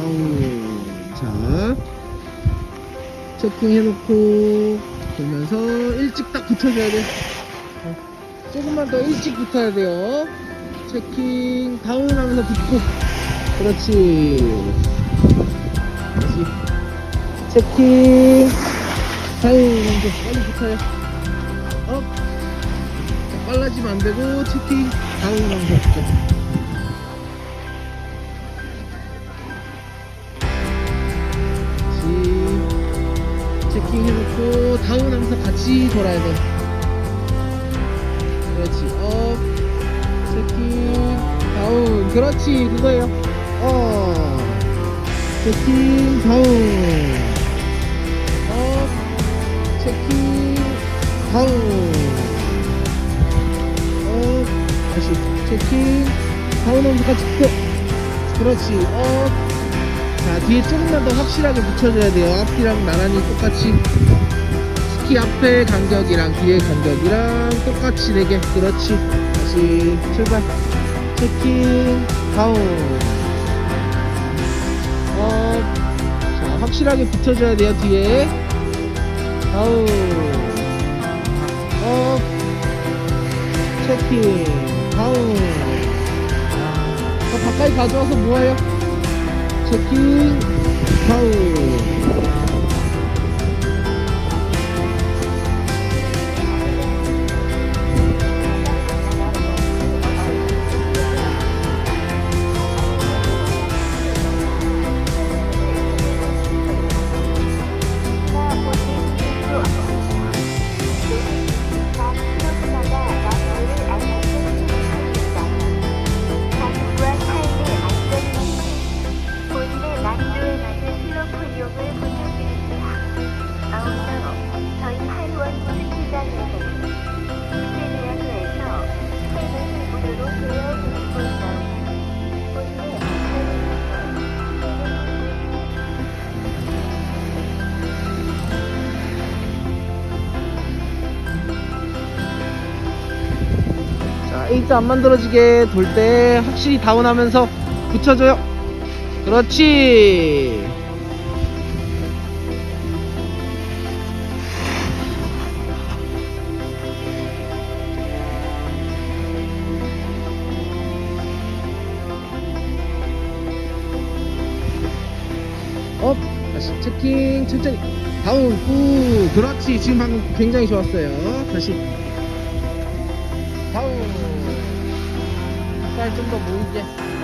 다운. 자, 체킹해놓고 보면서 일찍 딱 붙여줘야 돼. 어, 조금만 더 일찍 붙어야 돼요. 체킹 다운 하면서 붙고. 그렇지. 다시. 체킹 다운 하면서 빨리 붙어요. 업. 자, 빨라지면 안 되고 체킹 다운 하면서 붙죠. 같이 체킹해놓고 다운하면서 같이 돌아야 돼. 그렇지. 업, 체킹, 다운. 그렇지. 그거예요. 어, 체킹, 다운. 업, 체킹, 다운. 업, 다시 체킹, 다운하면서 같이 펴. 그렇지. 업. 자 뒤에 조금만 더 확실하게 붙여줘야 돼요. 앞뒤랑 나란히 똑같이. 스키 앞에 간격이랑 뒤에 간격이랑 똑같이 4개 그렇지. 다시 출발. 체킹. 다운. 업자 확실하게 붙여줘야 돼요 뒤에. 다운. 업. 체킹. 다운. 더 가까이 가져와서 뭐해요 체킹 다운 본 자 에이트 안 만들어지게 돌 때 확실히 다운하면서 붙여줘요. 그렇지. 업 다시 체킹 천천히. 다운 꾹 그렇지. 지금 방금 굉장히 좋았어요. 다시 다운 살좀더 모이게